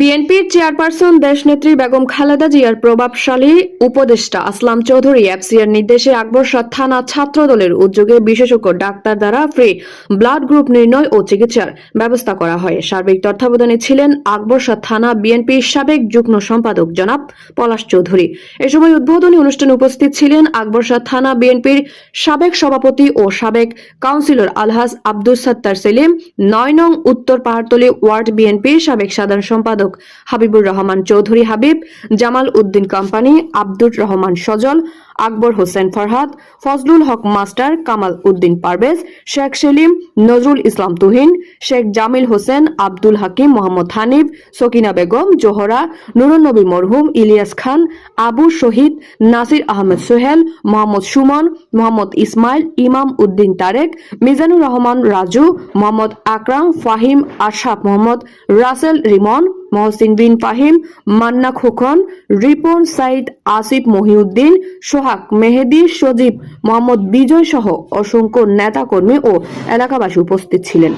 বিএনপির চেয়ারপারসন দেশনেত্রী বেগম খালেদা জিয়ার প্রভাবশালী উপদেষ্টা আসলাম চৌধুরী এফসিআর নির্দেশে আকবরসাদ থানা ছাত্র দলের উদ্যোগে বিশেষজ্ঞ ডাক্তার দ্বারা ফ্রি ব্লাড গ্রুপ নির্ণয় ও চিকিৎসার ব্যবস্থা করা হয়। সার্বিক তত্ত্বাবধানে ছিলেন আকবরসাদ থানা বিএনপির সাবেক যুগ্ম সম্পাদক জনাব পলাশ চৌধুরী। এ সময় উদ্বোধনী অনুষ্ঠানে উপস্থিত ছিলেন আকবরসাদ থানা বিএনপির সাবেক সভাপতি ও সাবেক কাউন্সিলর আলহাজ আব্দুল সত্তার সেলিম। নয় নং উত্তর পাহাড়তলী ওয়ার্ড বিএনপির সাবেক সাধারণ সম্পাদক হাবিবুর রহমান চৌধুরী হাবিব জামাল উদ্দিন কোম্পানি আব্দুর রহমান সজল আকবর হোসেন ফরহাদ, ফজলুল হক মাস্টার কামাল উদ্দিন পারভেজ, শেখ সেলিম, নজরুল ইসলাম তুহিন, শেখ জামিল হোসেন, আব্দুল হাকিম মোহাম্মদ হানিফ, সকিনা বেগম, জোহরা, নুরুন্নবী মরহুম, ইলিয়াস খান, আবু শহীদ, নাসির আহমেদ সোহেল, মোহাম্মদ সুমন, মোহাম্মদ ইসমাইল, ইমাম উদ্দিন তারেক, মিজানুর রহমান রাজু, মোহাম্মদ আকরাম, ফাহিম, আশরাফ মোহাম্মদ, রাসেল রিমন, মহসিন বিন ফাহিম, মান্না খোকন, রিপন সাইদ, আসিফ মহিউদ্দিন, সোহাগ মেহেদি সজীব মোহাম্মদ বিজয় সহ অসংখ্য নেতাকর্মী ও এলাকাবাসী উপস্থিত ছিলেন।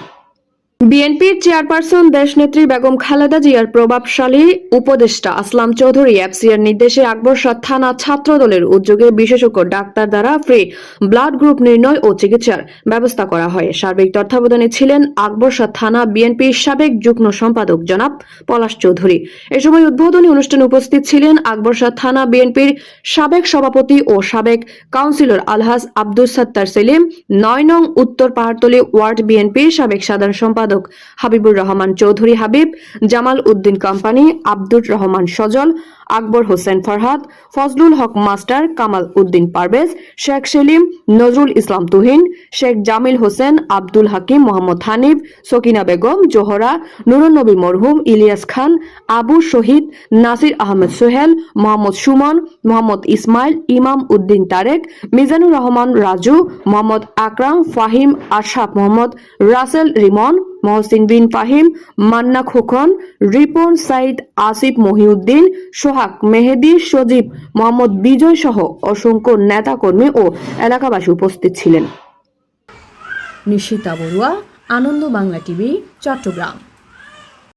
বিএনপির চেয়ারপারসন দেশনেত্রী বেগম খালেদা জিয়ার প্রভাবশালী উপদেষ্টা আসলাম চৌধুরী এফসিআর নির্দেশে আকবরসাদ থানা ছাত্র দলের উদ্যোগে বিশেষজ্ঞ ডাক্তার দ্বারা ফ্রি ব্লাড গ্রুপ নির্ণয় ও চিকিৎসার ব্যবস্থা করা হয়। সার্বিক তত্ত্বাবধানে ছিলেন আকবরসাদ থানা বিএনপির সাবেক যুগ্ম সম্পাদক জনাব পলাশ চৌধুরী। এ সময় উদ্বোধনী অনুষ্ঠানে উপস্থিত ছিলেন আকবরসাদ থানা বিএনপির সাবেক সভাপতি ও সাবেক কাউন্সিলর আলহাজ আব্দুল সত্তার সেলিম, নয় নং উত্তর পাহাড়তলী ওয়ার্ড বিএনপির সাবেক সাধারণ সম্পাদক হাবিবুর রহমান চৌধুরী হাবিব, জামাল উদ্দিন কোম্পানি আব্দুর রহমান সজল, আকবর হোসেন ফরহাদ, ফজলুল হক মাস্টার কামাল উদ্দিন পারভেজ, শেখ সেলিম, নজরুল ইসলাম তুহিন, শেখ জামিল হোসেন, আব্দুল হাকিম মোহাম্মদ হানিফ, সকিনা বেগম, জোহরা, নুরুন্নবী মরহুম, ইলিয়াস খান, আবু শহীদ, নাসির আহমেদ সোহেল, মোহাম্মদ সুমন, মোহাম্মদ ইসমাইল, ইমাম উদ্দিন তারেক, মিজানুর রহমান রাজু, মোহাম্মদ আকরাম, ফাহিম আশরাফ মোহাম্মদ, রাসেল রিমন মহসিন বিন ফাহিম, মান্না খোকন, রিপন সাইদ, আসিফ মহিউদ্দিন, সোহাগ মেহেদি, সজীব, মোহাম্মদ বিজয় সহ অসংখ্য নেতাকর্মী ও এলাকাবাসী উপস্থিত ছিলেন। নিশিতা বড়ুয়া, আনন্দ বাংলা টিভি, চট্টগ্রাম।